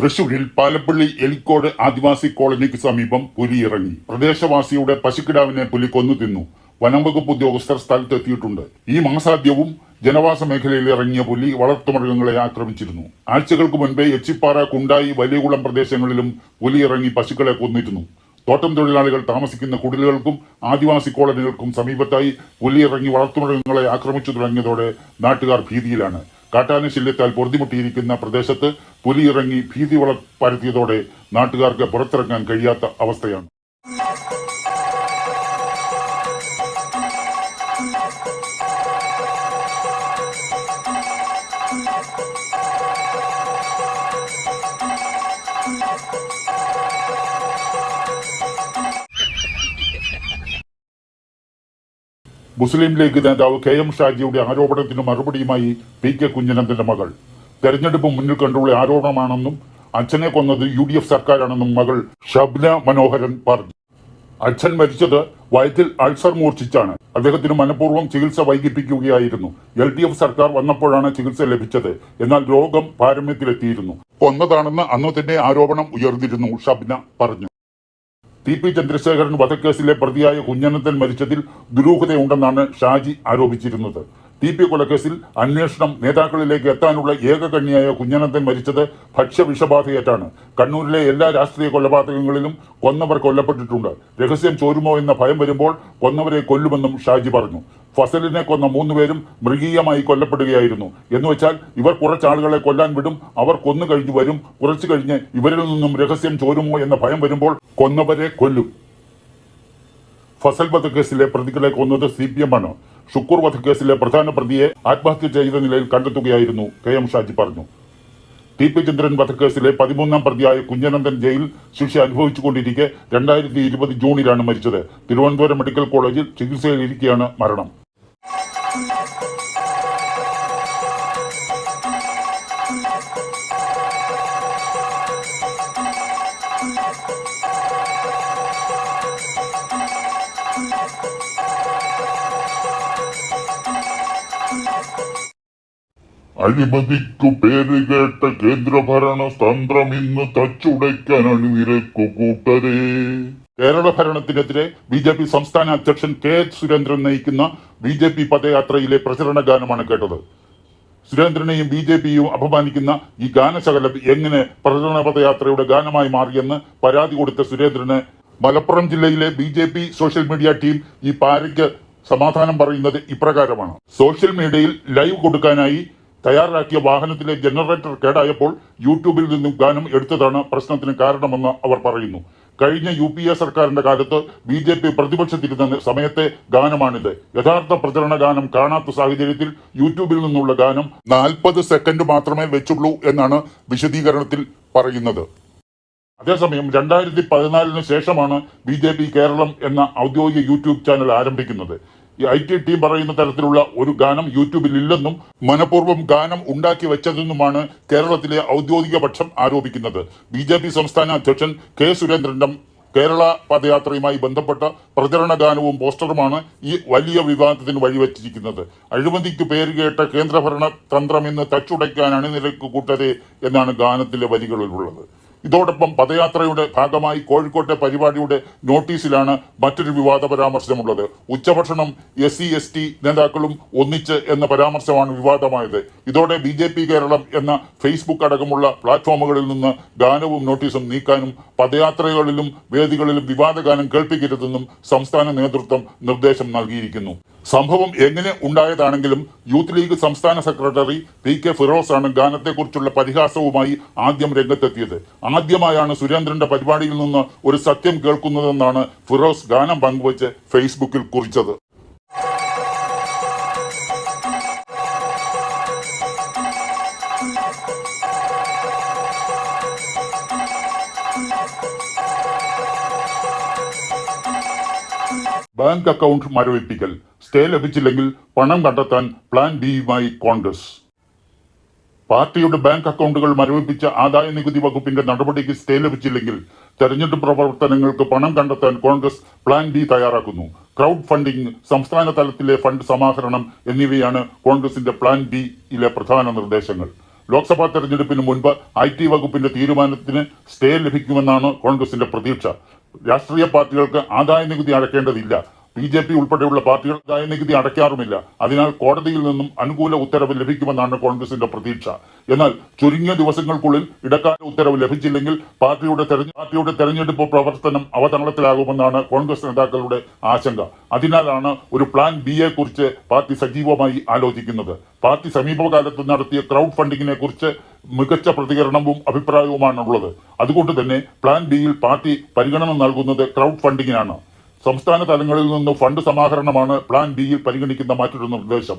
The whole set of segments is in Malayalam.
തൃശൂരിൽ പാലപ്പള്ളി എലിക്കോട് ആദിവാസി കോളനിക്ക് സമീപം പുലി ഇറങ്ങി പ്രദേശവാസിയുടെ പശുക്കിടാവിനെ പുലി കൊന്നു തിന്നു. വനംവകുപ്പ് ഉദ്യോഗസ്ഥർ സ്ഥലത്തെത്തിയിട്ടുണ്ട്. ഈ മാസാദ്യവും ജനവാസ മേഖലയിൽ ഇറങ്ങിയ പുലി വളർത്തുമൃഗങ്ങളെ ആക്രമിച്ചിരുന്നു. ആഴ്ചകൾക്ക് മുൻപേ എച്ചിപ്പാറ കുണ്ടായി വലിയകുളം പ്രദേശങ്ങളിലും പുലി ഇറങ്ങി പശുക്കളെ കൊന്നിരുന്നു. തോട്ടം തൊഴിലാളികൾ താമസിക്കുന്ന കുടിലുകൾക്കും ആദിവാസി കോളനികൾക്കും സമീപത്തായി പുലി ഇറങ്ങി വളർത്തുമൃഗങ്ങളെ ആക്രമിച്ചു തുടങ്ങിയതോടെ നാട്ടുകാർ ഭീതിയിലാണ്. കാട്ടാന ശല്യത്താൽ പൊറുതിമുട്ടിയിരിക്കുന്ന പ്രദേശത്ത് പുലിയിറങ്ങി ഭീതി വള പരത്തിയതോടെ നാട്ടുകാർക്ക് പുറത്തിറങ്ങാൻ കഴിയാത്ത അവസ്ഥയാണ്. മുസ്ലിം ലീഗ് നേതാവ് കെ എം ഷാജിയുടെ ആരോപണത്തിന് മറുപടിയുമായി പി കെ കുഞ്ഞനന്ദന്റെ മകൾ. തെരഞ്ഞെടുപ്പ് മുന്നിൽ കണ്ടുള്ള ആരോപണമാണെന്നും അച്ഛനെ കൊന്നത് യു ഡി എഫ് സർക്കാരാണെന്നും മകൾ ഷബ്ന മനോഹരൻ പറഞ്ഞു. അച്ഛൻ മരിച്ചത് വയറ്റിൽ അൾസർ മൂർച്ഛിച്ചാണ്. അദ്ദേഹത്തിന് മനഃപൂർവം ചികിത്സ വൈകിപ്പിക്കുകയായിരുന്നു. എൽ ഡി എഫ് സർക്കാർ വന്നപ്പോഴാണ് ചികിത്സ ലഭിച്ചത്. എന്നാൽ രോഗം പാരമ്യത്തിലെത്തിയിരുന്നു. കൊന്നതാണെന്ന് അന്ന് തന്നെ ആരോപണം ഉയർന്നിരുന്നു ഷബ്ന പറഞ്ഞു. ടി പി ചന്ദ്രശേഖരൻ വധക്കേസിലെ പ്രതിയായ കുഞ്ഞനന്തൻ മരിച്ചതിൽ ദുരൂഹതയുണ്ടെന്നാണ് ഷാജി ആരോപിച്ചിരുന്നത്. ടി പി കൊലക്കേസിൽ അന്വേഷണം നേതാക്കളിലേക്ക് എത്താനുള്ള ഏക കണ്ണിയായ കുഞ്ഞനന്തൻ മരിച്ചത് ഭക്ഷ്യവിഷബാധയേറ്റാണ്. കണ്ണൂരിലെ എല്ലാ രാഷ്ട്രീയ കൊലപാതകങ്ങളിലും കൊന്നവർ കൊല്ലപ്പെട്ടിട്ടുണ്ട്. രഹസ്യം ചോരുമോ എന്ന ഭയം വരുമ്പോൾ കൊന്നവരെ കൊല്ലുമെന്നും ഷാജി പറഞ്ഞു. ഫസലിനെ കൊന്ന മൂന്നുപേരും മൃഗീയമായി കൊല്ലപ്പെടുകയായിരുന്നു. എന്നുവെച്ചാൽ ഇവർ കുറച്ചാളുകളെ കൊല്ലാൻ വിടും അവർ കൊന്നു കഴിഞ്ഞു വരും. കുറച്ചു കഴിഞ്ഞ് ഇവരിൽ നിന്നും രഹസ്യം ചോരുമോ എന്ന ഭയം വരുമ്പോൾ കൊന്നവരെ കൊല്ലും. ഫസൽ വധക്കേസിലെ പ്രതികളെ കൊന്നത് സി പി എം ആണ് ഷുക്കൂർ വധക്കേസിലെ പ്രധാന പ്രതിയെ ആത്മഹത്യ ചെയ്ത നിലയിൽ കണ്ടെത്തുകയായിരുന്നു കെ എം ഷാജി പറഞ്ഞു. ടി പി ചന്ദ്രൻ വധക്കേസിലെ പതിമൂന്നാം പ്രതിയായ കുഞ്ഞനന്ദൻ ജയിൽ ശിക്ഷ അനുഭവിച്ചുകൊണ്ടിരിക്കെ രണ്ടായിരത്തി ഇരുപത് ജൂണിലാണ് മരിച്ചത്. തിരുവനന്തപുരം മെഡിക്കൽ കോളേജിൽ ചികിത്സയിലിരിക്കെയാണ് മരണം. അഴിമതിക്കു പേരുകേട്ട കേന്ദ്രഭരണ തന്ത്രം ഇന്ന് തച്ചുടയ്ക്കാൻ അണിനിരക്കു കൂട്ടരേ. കേരള ഭരണത്തിനെതിരെ ബി ജെ പി സംസ്ഥാന അധ്യക്ഷൻ കെ സുരേന്ദ്രൻ നയിക്കുന്ന ബി ജെ പി പദയാത്രയിലെ പ്രചരണ ഗാനമാണ് കേട്ടത്. സുരേന്ദ്രനെയും ബി ജെ പിയും അപമാനിക്കുന്ന ഈ ഗാനശകലം എങ്ങനെ പ്രചരണ പദയാത്രയുടെ ഗാനമായി മാറിയെന്ന് പരാതി കൊടുത്ത സുരേന്ദ്രന് മലപ്പുറം ജില്ലയിലെ B J P social media team ഈ പാരയ്ക്ക് സമാധാനം പറയുന്നത് ഇപ്രകാരമാണ്. സോഷ്യൽ മീഡിയയിൽ ലൈവ് കൊടുക്കാനായി തയ്യാറാക്കിയ വാഹനത്തിലെ ജനറേറ്റർ കേടായപ്പോൾ യൂട്യൂബിൽ നിന്നും ഗാനം എടുത്തതാണ് പ്രശ്നത്തിന് കാരണമെന്ന് അവർ പറയുന്നു. കഴിഞ്ഞ യു പി എ സർക്കാരിന്റെ കാലത്ത് ബി ജെ പി പ്രതിപക്ഷത്തിരുന്ന സമയത്തെ ഗാനമാണിത്. യഥാർത്ഥ പ്രചരണ ഗാനം കാണാത്ത സാഹചര്യത്തിൽ യൂട്യൂബിൽ നിന്നുള്ള ഗാനം നാൽപ്പത് സെക്കൻഡ് മാത്രമേ വെച്ചുള്ളൂ എന്നാണ് വിശദീകരണത്തിൽ പറയുന്നത്. അതേസമയം രണ്ടായിരത്തി പതിനാലിന് ശേഷമാണ് ബി ജെ പി കേരളം എന്ന ഔദ്യോഗിക യൂട്യൂബ് ചാനൽ ആരംഭിക്കുന്നത്. ഈ ഐ ടി ടീം പറയുന്ന തരത്തിലുള്ള ഒരു ഗാനം യൂട്യൂബിൽ ഇല്ലെന്നും മനഃപൂർവം ഗാനം ഉണ്ടാക്കി വെച്ചതെന്നുമാണ് കേരളത്തിലെ ഔദ്യോഗിക പക്ഷം ആരോപിക്കുന്നത്. ബി ജെ പി സംസ്ഥാന അധ്യക്ഷൻ കെ സുരേന്ദ്രന്റെ കേരള പദയാത്രയുമായി ബന്ധപ്പെട്ട പ്രചരണ ഗാനവും പോസ്റ്ററുമാണ് ഈ വലിയ വിവാദത്തിന് വഴിവെച്ചിരിക്കുന്നത്. അഴിമതിക്ക് പേരുകേട്ട കേന്ദ്രഭരണ തന്ത്രം ഇന്ന് തച്ചുടയ്ക്കാൻ അണിനിരക്ക് കൂട്ടരെ എന്നാണ് ഗാനത്തിലെ വരികളിലുള്ളത്. ഇതോടൊപ്പം പദയാത്രയുടെ ഭാഗമായി കോഴിക്കോട്ടെ പരിപാടിയുടെ നോട്ടീസിലാണ് മറ്റൊരു വിവാദ പരാമർശമുള്ളത്. ഉച്ചഭക്ഷണം എസ് സി എസ് ടി നേതാക്കളും ഒന്നിച്ച് എന്ന പരാമർശമാണ് വിവാദമായത്. ഇതോടെ ബി ജെ പി കേരളം എന്ന ഫേസ്ബുക്ക് അടക്കമുള്ള പ്ലാറ്റ്ഫോമുകളിൽ നിന്ന് ഗാനവും നോട്ടീസും നീക്കാനും പദയാത്രകളിലും വേദികളിലും വിവാദ ഗാനം കേൾപ്പിക്കരുതെന്നും സംസ്ഥാന നേതൃത്വം നിർദ്ദേശം നൽകിയിരിക്കുന്നു. സംഭവം എങ്ങനെ ഉണ്ടായതാണെങ്കിലും യൂത്ത് ലീഗ് സംസ്ഥാന സെക്രട്ടറി പി കെ ഫിറോസ് ആണ് ഗാനത്തെക്കുറിച്ചുള്ള പരിഹാസവുമായി ആദ്യം രംഗത്തെത്തിയത്. ആദ്യമായാണ് സുരേന്ദ്രന്റെ പരിപാടിയിൽ നിന്ന് ഒരു സത്യം കേൾക്കുന്നതെന്നാണ് ഫിറോസ് ഗാനം പങ്കുവച്ച് ഫേസ്ബുക്കിൽ കുറിച്ചത്. Bank account മരവിപ്പിക്കൽ. സ്റ്റേ ലഭിച്ചില്ലെങ്കിൽ പണം കണ്ടെത്താൻ പ്ലാൻ ബിയുമായി കോൺഗ്രസ്. പാർട്ടിയുടെ ബാങ്ക് അക്കൗണ്ടുകൾ മരവിപ്പിച്ച ആദായ നികുതി വകുപ്പിന്റെ നടപടിക്ക് സ്റ്റേ ലഭിച്ചില്ലെങ്കിൽ തെരഞ്ഞെടുപ്പ് പ്രവർത്തനങ്ങൾക്ക് പണം കണ്ടെത്താൻ കോൺഗ്രസ് പ്ലാൻ ബി തയ്യാറാക്കുന്നു. ക്രൗഡ് ഫണ്ടിംഗ് സംസ്ഥാന തലത്തിലെ ഫണ്ട് സമാഹരണം എന്നിവയാണ് കോൺഗ്രസിന്റെ പ്ലാൻ ബിയിലെ പ്രധാന നിർദ്ദേശങ്ങൾ. ലോക്സഭാ തെരഞ്ഞെടുപ്പിന് മുൻപ് ഐ ടി വകുപ്പിന്റെ തീരുമാനത്തിന് സ്റ്റേ ലഭിക്കുമെന്നാണ് കോൺഗ്രസിന്റെ പ്രതീക്ഷ. രാഷ്ട്രീയ പാർട്ടികൾക്ക് ആദായ നികുതി അടയ്ക്കേണ്ടതില്ല ബി ജെ പി ഉൾപ്പെടെയുള്ള പാർട്ടികൾ ആദായ നികുതി അടയ്ക്കാറുമില്ല. അതിനാൽ കോടതിയിൽ നിന്നും അനുകൂല ഉത്തരവ് ലഭിക്കുമെന്നാണ് കോൺഗ്രസിന്റെ പ്രതീക്ഷ. എന്നാൽ ചുരുങ്ങിയ ദിവസങ്ങൾക്കുള്ളിൽ ഇടക്കാല ഉത്തരവ് ലഭിച്ചില്ലെങ്കിൽ പാർട്ടിയുടെ പാർട്ടിയുടെ തെരഞ്ഞെടുപ്പ് പ്രവർത്തനം അവതരണത്തിലാകുമെന്നാണ് കോൺഗ്രസ് നേതാക്കളുടെ ആശങ്ക. അതിനാലാണ് ഒരു പ്ലാൻ ബി ബിയെ കുറിച്ച് പാർട്ടി സജീവമായി ആലോചിക്കുന്നത്. പാർട്ടി സമീപകാലത്ത് നടത്തിയ ക്രൗഡ് ഫണ്ടിങ്ങിനെ കുറിച്ച് മികച്ച പ്രതികരണവും അഭിപ്രായവുമാണുള്ളത്. അതുകൊണ്ട് തന്നെ പ്ലാൻ ബിയിൽ പാർട്ടി പരിഗണന നൽകുന്നത് ക്രൗഡ് ഫണ്ടിങ്ങിനാണ്. സംസ്ഥാന തലങ്ങളിൽ നിന്ന് ഫണ്ട് സമാഹരണമാണ് പ്ലാൻ ബിയിൽ പരിഗണിക്കുന്ന മറ്റൊരു നിർദ്ദേശം.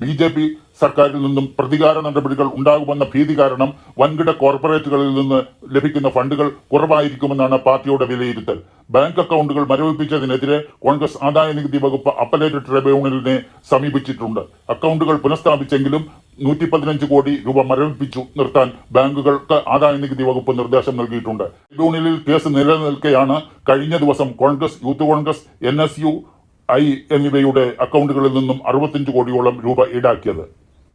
ബി ജെ പി സർക്കാരിൽ നിന്നും പ്രതികാര നടപടികൾ ഉണ്ടാകുമെന്ന ഭീതി കാരണം വൻകിട കോർപ്പറേറ്റുകളിൽ നിന്ന് ലഭിക്കുന്ന ഫണ്ടുകൾ കുറവായിരിക്കുമെന്നാണ് പാർട്ടിയുടെ വിലയിരുത്തൽ. ബാങ്ക് അക്കൗണ്ടുകൾ മരവിപ്പിച്ചതിനെതിരെ കോൺഗ്രസ് ആദായ നികുതി വകുപ്പ് അപ്പലേറ്റ് ട്രിബ്യൂണലിനെ സമീപിച്ചിട്ടുണ്ട്. അക്കൗണ്ടുകൾ പുനഃസ്ഥാപിച്ചെങ്കിലും നൂറ്റി പതിനഞ്ച് കോടി രൂപ മരവിപ്പിച്ചു നിർത്താൻ ബാങ്കുകൾക്ക് ആദായ നികുതി വകുപ്പ് നിർദ്ദേശം നൽകിയിട്ടുണ്ട്. ട്രിബ്യൂണലിൽ കേസ് നിലനിൽക്കെയാണ് കഴിഞ്ഞ ദിവസം Congress youth Congress N S U I എന്നിവയുടെ അക്കൗണ്ടുകളിൽ നിന്നും അറുപത്തിയഞ്ച് കോടിയോളം രൂപ ഈടാക്കിയത്.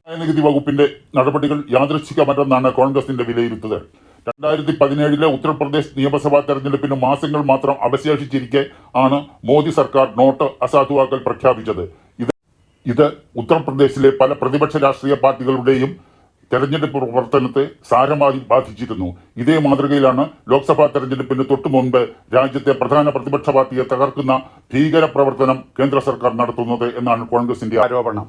നികുതി വകുപ്പിന്റെ നടപടികൾ യാദൃച്ഛികമല്ലെന്നാണ് കോൺഗ്രസിന്റെ വിലയിരുത്തൽ. രണ്ടായിരത്തി പതിനേഴിലെ ഉത്തർപ്രദേശ് നിയമസഭാ തെരഞ്ഞെടുപ്പിന് മാസങ്ങൾ മാത്രം അവശേഷിച്ചിരിക്കെ ആണ് മോദി സർക്കാർ നോട്ട് അസാധുവാക്കൽ പ്രഖ്യാപിച്ചത്. ഇത് ഉത്തർപ്രദേശിലെ പല പ്രതിപക്ഷ രാഷ്ട്രീയ പാർട്ടികളുടെയും തെരഞ്ഞെടുപ്പ് പ്രവർത്തനത്തെ സാരമായി ബാധിച്ചിരുന്നു. ഇതേ മാതൃകയിലാണ് ലോക്സഭാ തെരഞ്ഞെടുപ്പിന് തൊട്ടു മുൻപ് രാജ്യത്തെ പ്രധാന പ്രതിപക്ഷ പാർട്ടിയെ തകർക്കുന്ന ഭീകര പ്രവർത്തനം കേന്ദ്ര സർക്കാർ നടത്തുന്നത് എന്നാണ് കോൺഗ്രസിന്റെ ആരോപണം.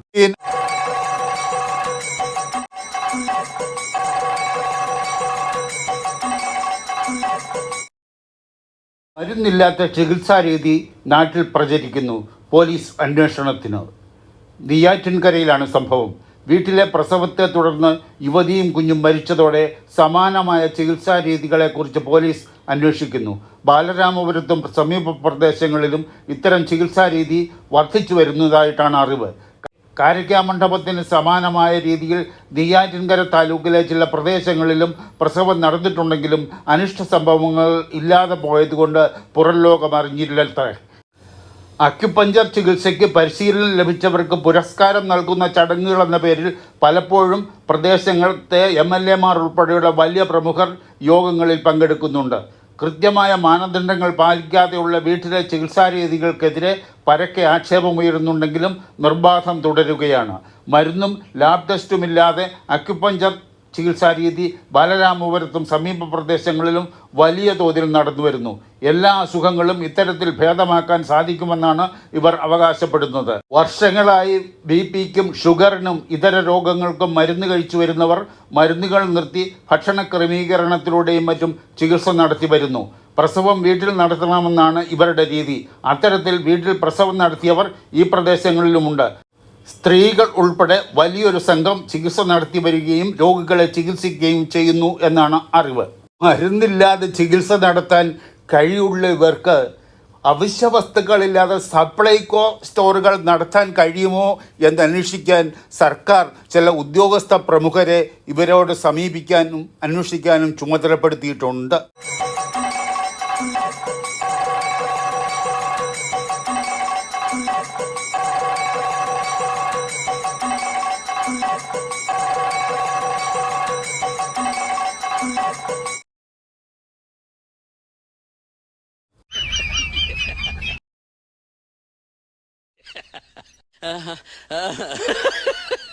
മരുന്നില്ലാത്ത ചികിത്സാ രീതി നാട്ടിൽ പ്രചരിക്കുന്നു പോലീസ് അന്വേഷണത്തിന്. നെയ്യാറ്റിൻകരയിലാണ് സംഭവം. വീട്ടിലെ പ്രസവത്തെ തുടർന്ന് യുവതിയും കുഞ്ഞും മരിച്ചതോടെ സമാനമായ ചികിത്സാ രീതികളെക്കുറിച്ച് പോലീസ് അന്വേഷിക്കുന്നു. ബാലരാമപുരത്തും സമീപ പ്രദേശങ്ങളിലും ഇത്തരം ചികിത്സാ രീതി വർദ്ധിച്ചു വരുന്നതായിട്ടാണ് അറിവ്. കാരക്കാമണ്ഡപത്തിന് സമാനമായ രീതിയിൽ നെയ്യാറ്റിൻകര താലൂക്കിലെ ചില പ്രദേശങ്ങളിലും പ്രസവം നടന്നിട്ടുണ്ടെങ്കിലും അനിഷ്ട സംഭവങ്ങൾ ഇല്ലാതെ പോയതുകൊണ്ട് പുറം ലോകം അറിഞ്ഞില്ലത്രേ അക്യുപഞ്ചർ ചികിത്സയ്ക്ക് പരിശീലനം ലഭിച്ചവർക്ക് പുരസ്കാരം നൽകുന്ന ചടങ്ങുകൾ എന്ന പേരിൽ പലപ്പോഴും പ്രദേശങ്ങളത്തെ എം എൽ എമാർ ഉൾപ്പെടെയുള്ള വലിയ പ്രമുഖർ യോഗങ്ങളിൽ പങ്കെടുക്കുന്നുണ്ട്. കൃത്യമായ മാനദണ്ഡങ്ങൾ പാലിക്കാതെയുള്ള വീട്ടിലെ ചികിത്സാരീതികൾക്കെതിരെ പരക്കെ ആക്ഷേപമുയരുന്നുണ്ടെങ്കിലും നിർബാധം തുടരുകയാണ്. മരുന്നും ലാബ് ടെസ്റ്റുമില്ലാതെ അക്യുപഞ്ചർ ചികിത്സാ രീതി ബാലരാമപുരത്തും സമീപ പ്രദേശങ്ങളിലും വലിയ തോതിൽ നടന്നു വരുന്നു. എല്ലാ അസുഖങ്ങളും ഇത്തരത്തിൽ ഭേദമാക്കാൻ സാധിക്കുമെന്നാണ് ഇവർ അവകാശപ്പെടുന്നത്. വർഷങ്ങളായി ബി പിക്കും ഷുഗറിനും ഇതര രോഗങ്ങൾക്കും മരുന്ന് കഴിച്ചു വരുന്നവർ മരുന്നുകൾ നിർത്തി ഭക്ഷണ ക്രമീകരണത്തിലൂടെയും മറ്റും ചികിത്സ നടത്തി വരുന്നു. പ്രസവം വീട്ടിൽ നടത്തണമെന്നാണ് ഇവരുടെ രീതി. അത്തരത്തിൽ വീട്ടിൽ പ്രസവം നടത്തിയവർ ഈ പ്രദേശങ്ങളിലുമുണ്ട്. സ്ത്രീകൾ ഉൾപ്പെടെ വലിയൊരു സംഘം ചികിത്സ നടത്തി വരികയും രോഗികളെ ചികിത്സിക്കുകയും ചെയ്യുന്നു എന്നാണ് അറിവ്. മരുന്നില്ലാതെ ചികിത്സ നടത്താൻ കഴിയുള്ള ഇവർക്ക് അവശ്യ വസ്തുക്കളില്ലാതെ സപ്ലൈകോ സ്റ്റോറുകൾ നടത്താൻ കഴിയുമോ എന്ന് അന്വേഷിക്കാൻ സർക്കാർ ചില ഉദ്യോഗസ്ഥ പ്രമുഖരെ ഇവരോട് സമീപിക്കാനും അന്വേഷിക്കാനും ചുമതലപ്പെടുത്തിയിട്ടുണ്ട്. Uh-huh. uh-huh.